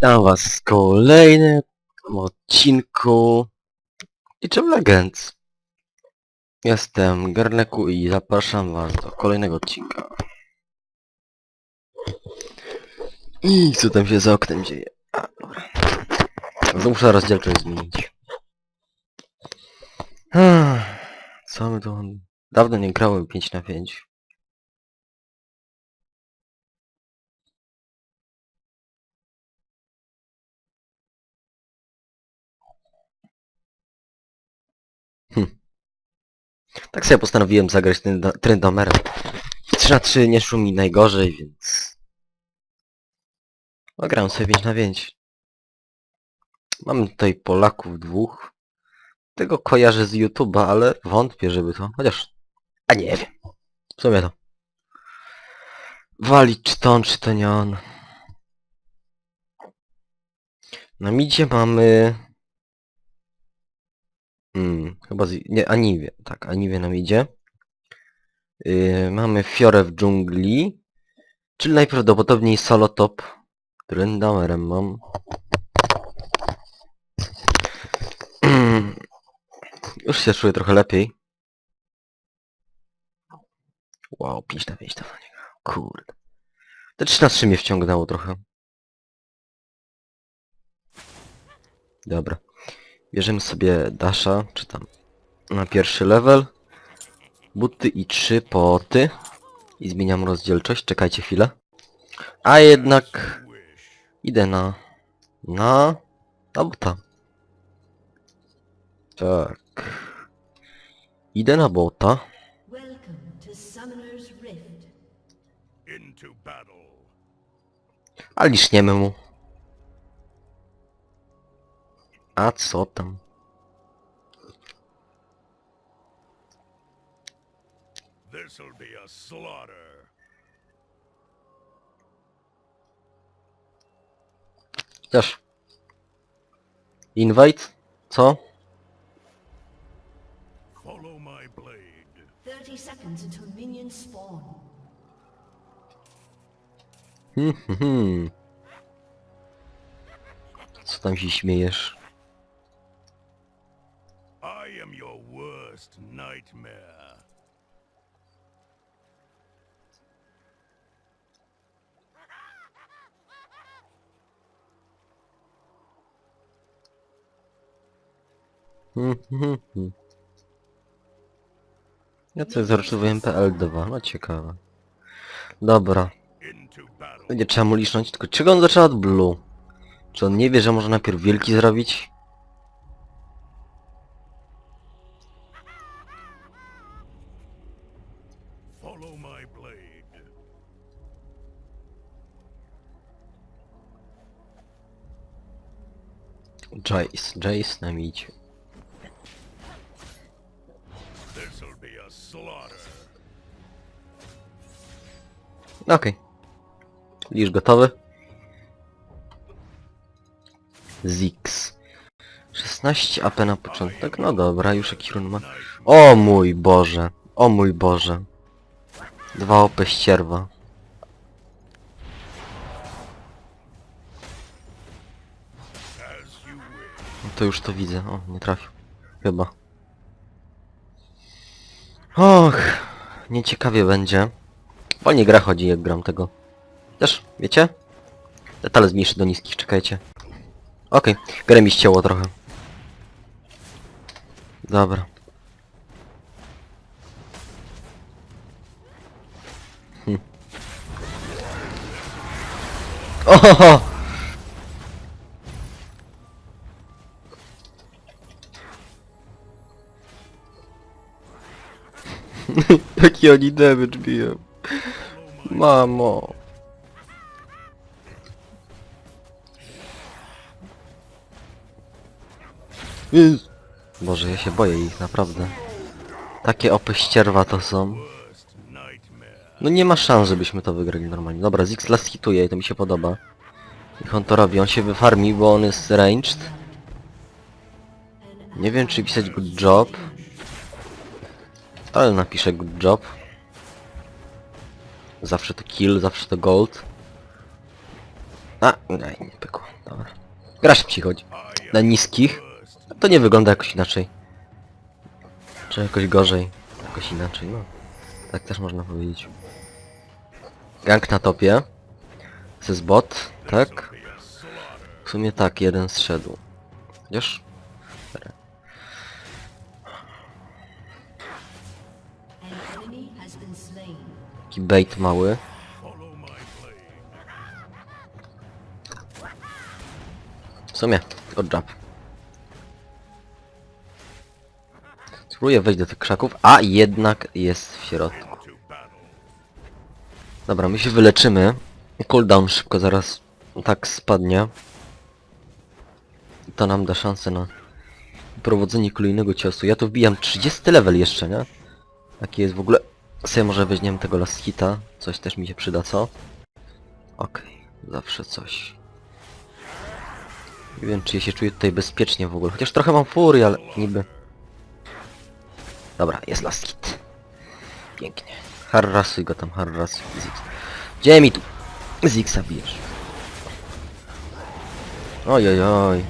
Witam was w kolejnym odcinku of Legends. Jestem Garneku i zapraszam was do kolejnego odcinka. I co tam się za oknem dzieje? A, dobra. Muszę rozdzielczość zmienić. Co my tu... Dawno nie grałem 5 na 5. Tak sobie postanowiłem zagrać ten Trendomerem. 3 na 3 nie szło mi najgorzej, więc... Zagrałem sobie 5 na 5. Mamy tutaj Polaków dwóch. Tego kojarzę z YouTube'a, ale wątpię, żeby to... Chociaż... A nie wiem. W sumie to. Walić czy to on, czy to nie on. Na midzie mamy... Hmm, chyba z... Nie, Aniwie. Tak, Aniwie nam idzie. Yy, mamy Fiorę w dżungli. Czyli najprawdopodobniej solo top. Trendamerem mam. Już się czuję trochę lepiej. Wow, 5 na 5 to na niego. Kurde. Te 3 na 3 mnie wciągnęło trochę. Dobra. Bierzemy sobie Dasha, czy tam na pierwszy level. Buty i trzy poty. I zmieniam rozdzielczość. Czekajcie chwilę. A jednak idę na... na... na buta. Tak. Idę na bota. A liczniemy mu. A co tam? This'll be a slaughter. Chociaż... Invite? Co? Follow my blade. 30 seconds until minions spawn. Hmm, hmm, hmm. Co tam się śmiejesz? Worst nightmare. Ja coś zarysowałem PL2, no ciekawe. Dobra, będzie trzeba mu licząć, tylko czego on zaczął od Blue? Czy on nie wie, że może najpierw wielki zrobić? Jace, Jace nam idzie. This'll be a slaughter. Okej. Lisz gotowy? Zix. 16 AP na początek, no dobra, już jaki run ma. O mój Boże, o mój Boże. Dwa OP ścierwa. To już to widzę, o, nie trafił. Chyba. Och, nieciekawie będzie. Wolnie gra chodzi jak gram tego. Też, wiecie? Detale zmniejszę do niskich, czekajcie. Okej, grę mi ścięło trochę. Dobra. Hm. Ohoho! Jaki oni damage biją. Mamo. Boże, ja się boję ich, naprawdę. Takie opy ścierwa to są. No nie ma szans, żebyśmy to wygrali normalnie. Dobra, Zix last hituje i to mi się podoba. Niech on to robi, on się wyfarmi, bo on jest ranged. Nie wiem, czy pisać good job. Ale napiszę good job. Zawsze to kill, zawsze to gold. A, nie, nie pykło. Dobra. Gra szybciej chodzi. Na niskich to nie wygląda jakoś inaczej. Czy jakoś gorzej. Jakoś inaczej, no. Tak też można powiedzieć. Gang na topie. To jest bot, tak? W sumie tak, jeden zszedł. Chociaż... Taki bait mały. W sumie, good job. Spróbuję wejść do tych krzaków, a jednak jest w środku. Dobra, my się wyleczymy. Cooldown szybko zaraz tak spadnie. To nam da szansę na prowadzenie kolejnego ciosu. Ja tu wbijam 30 level jeszcze, nie? Jaki jest w ogóle... Sobie może weźmiemy tego last hita. Coś też mi się przyda, co? Okej, zawsze coś. Nie wiem, czy ja się czuję tutaj bezpiecznie w ogóle. Chociaż trochę mam furii, ale niby... Dobra, jest last hit. Pięknie. Harrasuj go tam, harrasuj. Ziggs. Gdzie mi tu? Zigsa bijesz. Oj, oj, oj.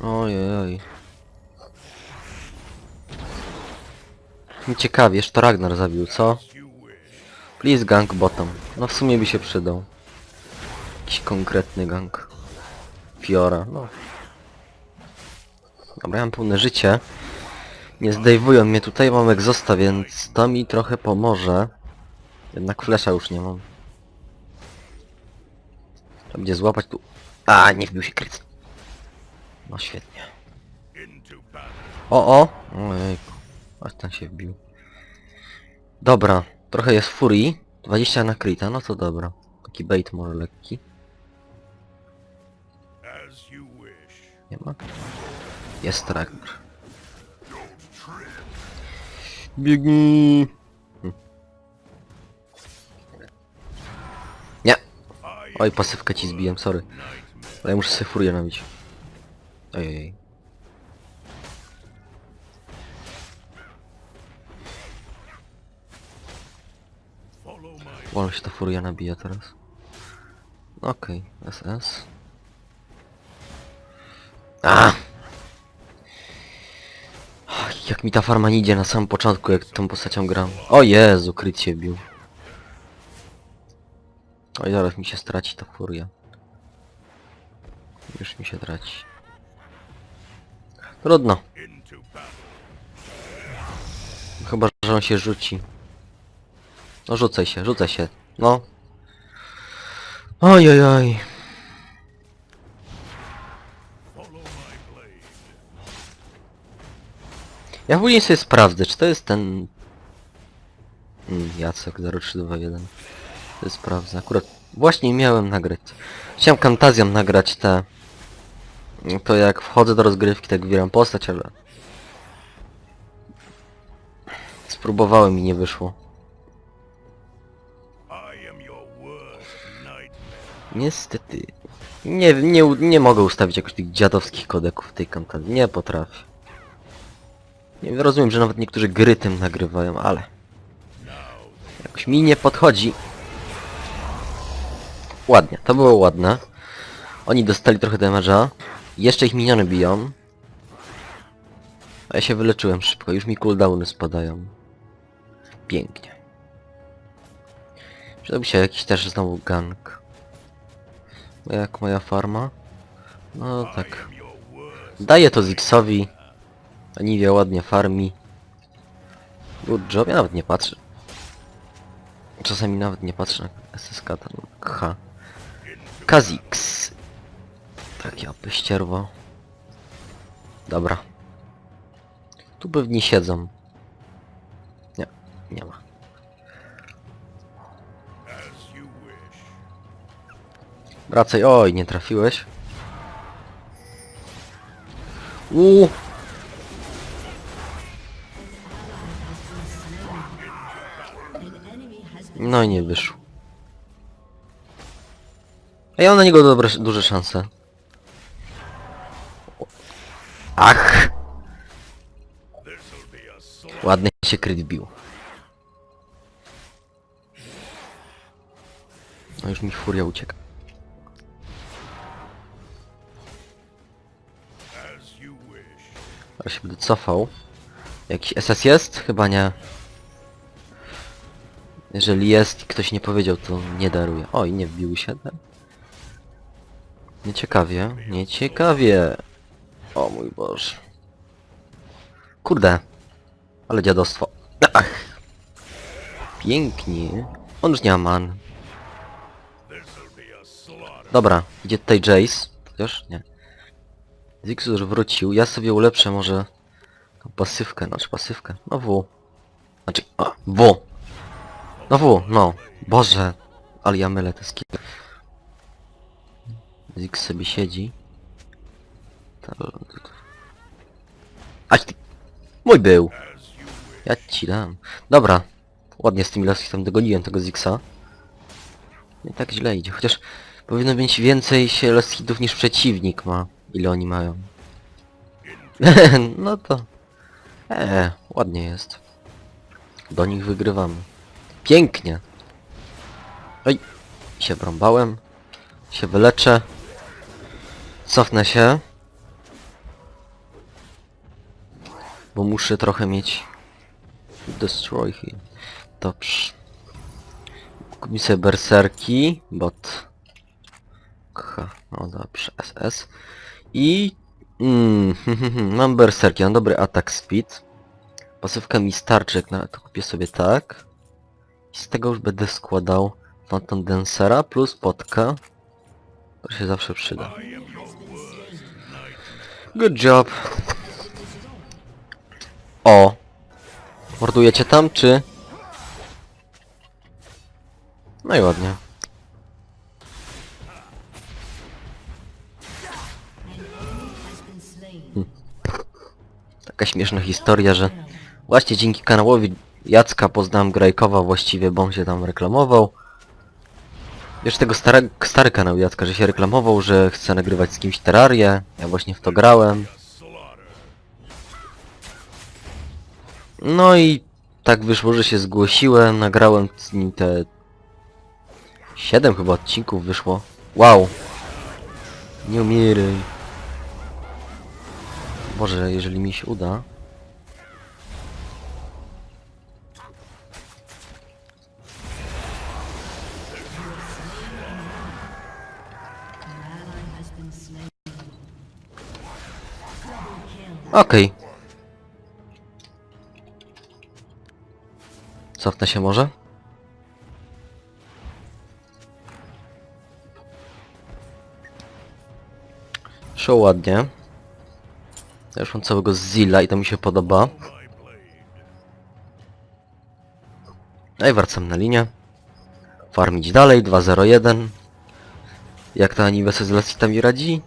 Oj, oj, oj. Mi ciekawiesz, to Ragnar zabił, co? Please gang bottom. No w sumie by się przydał. Jakiś konkretny gang. Fiora, no. Dobra, ja mam pełne życie. Nie zdejwują mnie tutaj, mam egzosta, więc to mi trochę pomoże. Jednak flesza już nie mam. Trzeba będzie złapać tu... A, nie wbił się kryc. No świetnie. O, o! Ojejku. Aż ten się wbił. Dobra, trochę jest furii. 20 na krita, no to dobra. Taki bait może lekki. Nie ma? Jest Ragnar. Biegnij! Hm. Nie! Oj, pasywkę ci zbiłem, sorry. Ale ja muszę sobie furię nabić. Ojej. Wolno się ta furia nabija teraz. Okej, SS. A! Jak mi ta farma nie idzie na samym początku, jak tą postacią gram. O Jezu, kryt się bił. Oj, zaraz mi się straci ta furia. Już mi się traci. Trudno. Chyba, że on się rzuci. No rzucaj się, rzucaj się. No. Oj, oj, oj. Ja później sobie sprawdzę, czy to jest ten... Mm, Jacek 0321. To sprawdzę. Akurat właśnie miałem nagrać. Chciałem Kantazją nagrać te... To jak wchodzę do rozgrywki, tak wybieram postać, ale... Spróbowałem i nie wyszło. Niestety. Nie, nie, nie mogę ustawić jakoś tych dziadowskich kodeków w tej kampanii. Nie potrafię. Nie rozumiem, że nawet niektórzy gry tym nagrywają, ale... Jakoś mi nie podchodzi. Ładnie, to było ładne. Oni dostali trochę damage'a. Jeszcze ich miniony biją. A ja się wyleczyłem szybko, już mi cooldowny spadają. Pięknie. Przydałby się jakiś też znowu gang. Jak moja farma? No tak. Daję to Zixowi. Aniwia ładnie farmi. Good job, ja nawet nie patrzę. Czasami nawet nie patrzę na SSK tam. H. Kazix. Tak ja ścierwo. Dobra. Tu pewnie siedzą. Nie, nie ma. Wracaj, oj, nie trafiłeś. Uuu. No i nie wyszło. A ja mam na niego dobre, duże szanse. Ach! Ładny się kryt bił. No już mi furia ucieka. Ale się będę cofał. Jakiś SS jest? Chyba nie. Jeżeli jest i ktoś nie powiedział, to nie daruję. Oj, nie wbił się. Tak? Nieciekawie, nieciekawie. O mój Boże. Kurde. Ale dziadostwo. Ach. Pięknie. On już nie ma man. Dobra, idzie tutaj Jace. Chociaż nie. Zixu już wrócił. Ja sobie ulepszę może tą pasywkę, znaczy pasywkę. No W. Znaczy, a, W. No W, no. Boże. Ale ja mylę te skille. Zix sobie siedzi. Ać ty... Mój był. Ja ci dam. Dobra. Ładnie z tymi lasami tam dogoniłem tego Zixa. Nie tak źle idzie, chociaż powinno mieć więcej się last hitów niż przeciwnik ma. Ile oni mają. no to... Eee, ładnie jest. Do nich wygrywamy. Pięknie! Oj, się brąbałem. Się wyleczę. Cofnę się. Bo muszę trochę mieć... Destroy him. Dobrze. Kupmy sobie berserki, bot. No dobrze, SS. I... Mm, mam berserki, mam dobry atak speed. Pasywka mi starczy, na to kupię sobie tak. I z tego już będę składał Phantom Dancera plus potka. To się zawsze przyda. Good job. O! Mordujecie tam, czy... No i ładnie. Taka śmieszna historia, że właśnie dzięki kanałowi Jacka poznałem Grajkowa właściwie, bo on się tam reklamował. Wiesz tego stare, stary kanał Jacka, że się reklamował, że chce nagrywać z kimś terrarię. Ja właśnie w to grałem. No i tak wyszło, że się zgłosiłem, nagrałem z nim te... 7 chyba odcinków wyszło. Wow! Nie umieraj. Boże, jeżeli mi się uda... Okej. Cofnę się może? Show ładnie. Ja już mam całego Zilla i to mi się podoba. Blade. No na linię. Farmić dalej, 2-0-1. Jak ta animacja z lasitami radzi?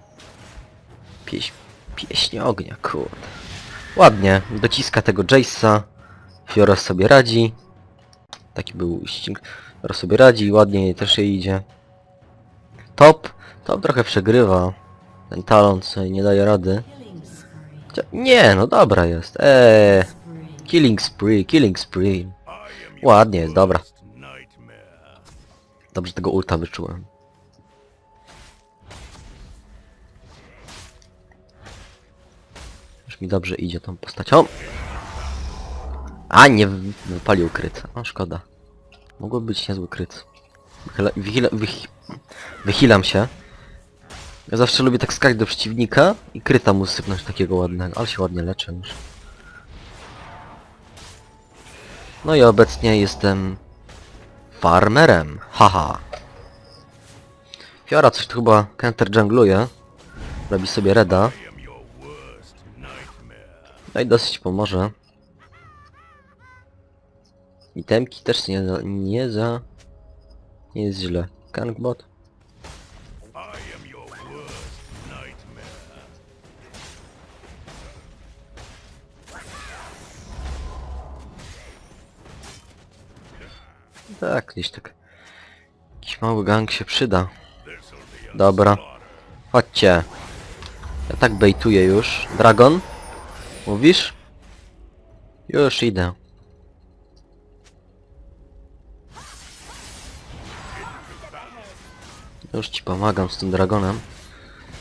Pieśń, pieśń ognia, kurde. Ładnie, dociska tego Jace'a. Fiora sobie radzi. Taki był ścig. Fiora sobie radzi, ładnie też jej idzie. Top, top trochę przegrywa. Ten talon sobie nie daje rady. Chcia- Nie, no dobra jest. Eee, killing spree, killing spree. Ładnie jest, dobra. Dobrze tego ulta wyczułem. Już mi dobrze idzie tą postacią. A, nie wy- wypalił kryt. O, szkoda. Mogło być niezły kryt. Wychyla, się. Ja zawsze lubię tak skakać do przeciwnika i kryta mu sypnąć takiego ładnego, ale się ładnie leczę już. No i obecnie jestem farmerem. Haha. Fiora coś tu chyba counter jungluje. Robi sobie reda. No i dosyć pomoże. Itemki też nie za... nie za... Nie jest źle. Gangbot? Tak, gdzieś tak. Jakiś mały gang się przyda. Dobra. Chodźcie. Ja tak bejtuję już. Dragon? Mówisz? Już idę. Już ci pomagam z tym dragonem.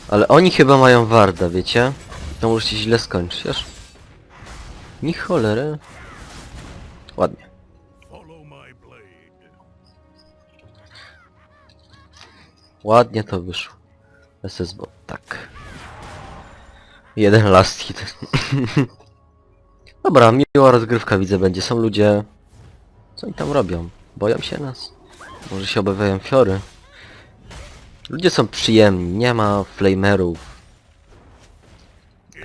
Ale oni chyba mają warda, wiecie? To może się źle skończyć, wiesz? Ni cholery. Ładnie. Ładnie to wyszło. SS bo tak. Jeden last hit. Dobra, miła rozgrywka widzę będzie. Są ludzie... Co oni tam robią? Boją się nas? Może się obawiają fiory? Ludzie są przyjemni, nie ma flamerów.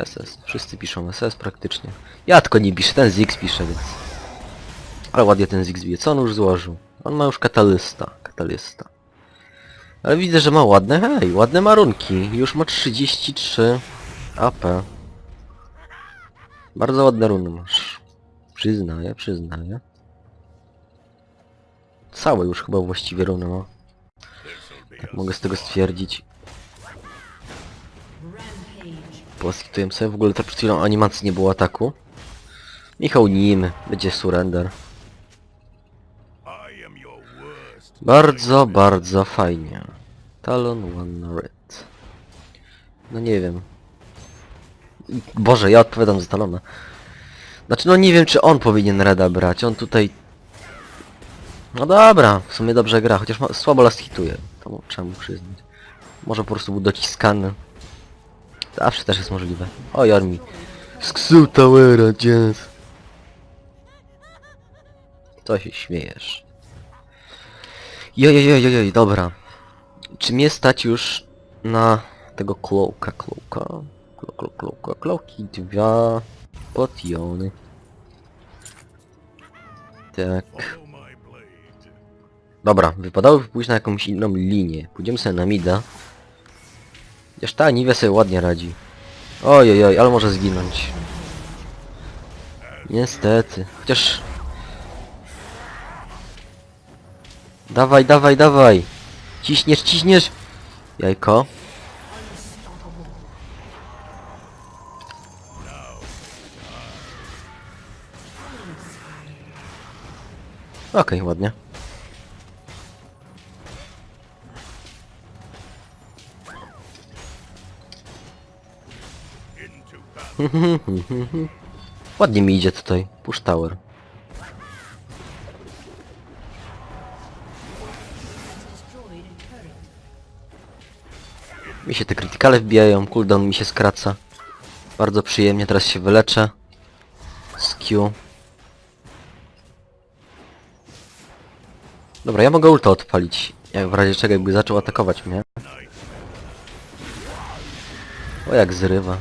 SS. Wszyscy piszą SS praktycznie. Ja tylko nie piszę, ten Ziggs pisze, więc... Ale ładnie ten Ziggs bije. Co on już złożył? On ma już katalysta. Katalysta. Ale widzę, że ma ładne, hej, ładne marunki. Już ma 33 AP. Bardzo ładne runy masz. Przyznaję, przyznaję. Całe już chyba właściwie runy ma. Tak mogę z tego stwierdzić. Poskituję sobie, w ogóle to przed chwilą animacji nie było ataku. Michał nim, będzie surrender. Bardzo, bardzo fajnie. Talon One Red. No nie wiem. Boże, ja odpowiadam za Talona. Znaczy, no nie wiem, czy on powinien Reda brać. On tutaj... No dobra, w sumie dobrze gra, chociaż ma, słabo last hituje. To trzeba mu przyznać. Może po prostu był dociskany. Zawsze też jest możliwe. Oj, Armi. Sksu Towera, dzies. Co się śmiejesz? Jojojojojoj, dobra. Czy mnie stać już na tego klołka, klołka? Klo, klo, klołka, klołki, dwa potiony. Tak. Dobra, wypadałoby pójść na jakąś inną linię. Pójdziemy sobie na mida. Chociaż ta Niwia sobie ładnie radzi. Ojojoj, ale może zginąć. Niestety. Chociaż... Dawaj, dawaj, dawaj! Ciśniesz, ciśniesz! Jajko. Okej, ładnie. Into battle. Ładnie mi idzie tutaj. Push tower. Mi się te krytykale wbijają, cooldown mi się skraca. Bardzo przyjemnie, teraz się wyleczę. Z Q. Dobra, ja mogę ulta odpalić. Jak w razie czego jakby zaczął atakować mnie. O jak zrywa.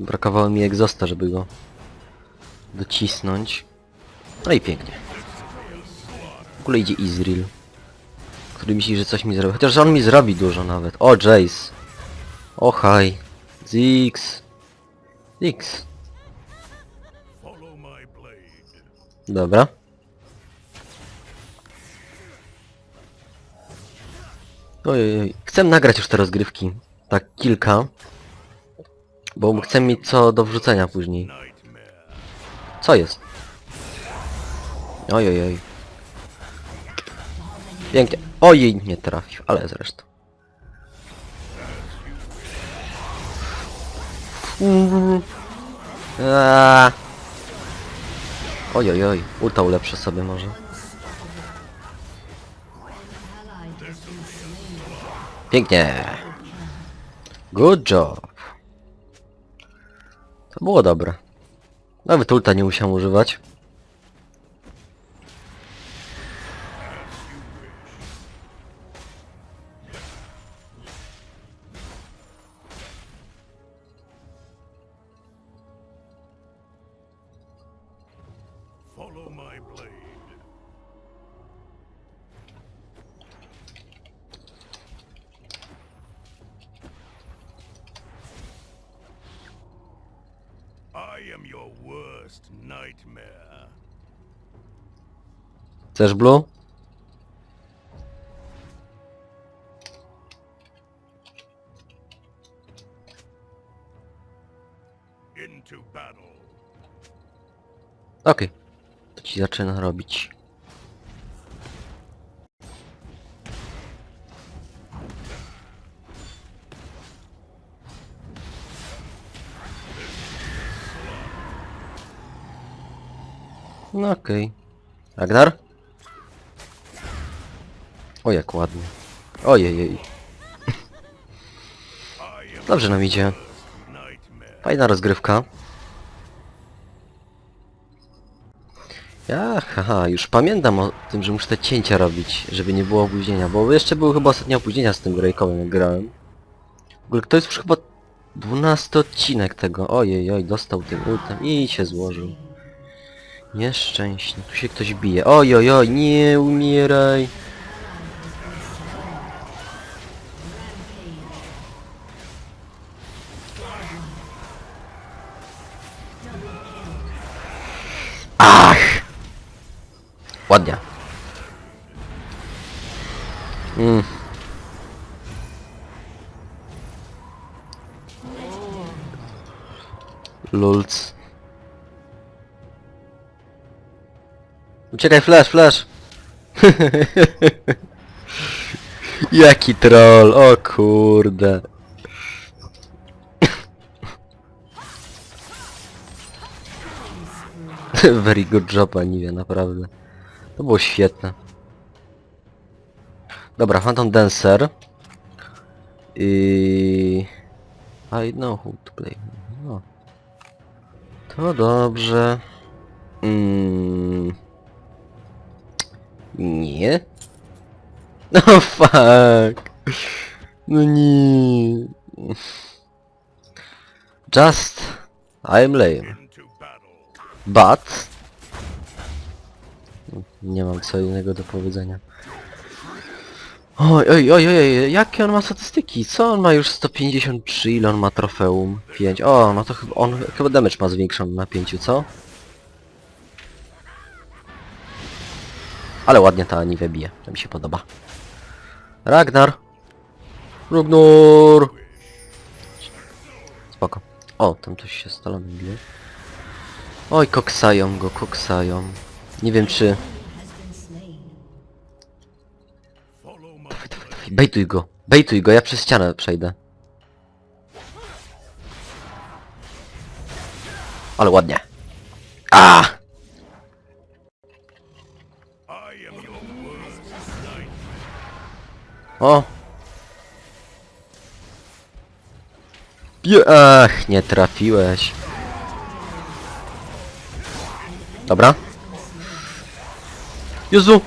Brakowało mi egzosta, żeby go docisnąć. No i pięknie. W ogóle idzie Izril który myśli, że coś mi zrobi. Chociaż on mi zrobi dużo nawet. O, Jace. O, haj. My blade. Dobra. Ojej, chcę nagrać już te rozgrywki. Tak, kilka. Bo chcę mieć co do wrzucenia później. Co jest? Ojej. Pięknie. Ojej, nie trafił, ale zresztą. Aaaa. Oj, oj, ulta ulepszę sobie może. Pięknie. Good job. To było dobre. Nawet ulta nie musiałem używać. Chcesz blue? Okej. Okay. To ci zaczyna robić. No okej. Okay. Ragnar? O jak ładnie. Ojej. Dobrze nam idzie. Fajna rozgrywka. Ja, haha, już pamiętam o tym, że muszę te cięcia robić, żeby nie było opóźnienia, bo jeszcze były chyba ostatnie opóźnienia z tym Greycowem, jak grałem. W ogóle to jest już chyba 12 odcinek tego. Ojej, oj, dostał tym ultem i się złożył. Nieszczęśnie, tu się ktoś bije. Oj, oj, oj, nie umieraj. Ach! Ładnie. Mm. Lulc. Uciekaj, flash, flash! Jaki troll, o kurde. Very good job, Aniwie, naprawdę. To było świetne. Dobra, Phantom Dancer. I... I know who to play. No. To dobrze. Mm. Nie. No fuck. No nie. Just... I'm lame. But... Nie mam co innego do powiedzenia. Oj, oj, oj, oj, jakie on ma statystyki? Co on ma już 153, ile on ma trofeum? 5. O, no to chyba on chyba damage ma zwiększony na 5, co? Ale ładnie ta Aniwę bije, to mi się podoba. Ragnar! Ragnar! Spoko. O, tam coś się stalonym bije. Oj, koksają go, koksają. Nie wiem czy... Slain. Follow my Bejtuj go, bejtuj go, ja przez ścianę przejdę. Ale ładnie. A! O! Ach, nie trafiłeś. Dobra. Jezu!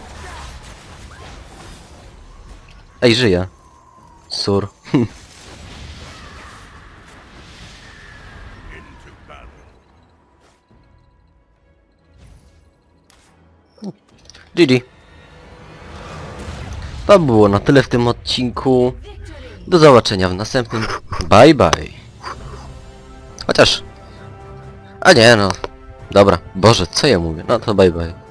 Ej, żyje. Sur. GG. To było na tyle w tym odcinku. Do zobaczenia w następnym. Bye bye. Chociaż... A nie no. Dobra. Boże, co ja mówię? No to bye bye.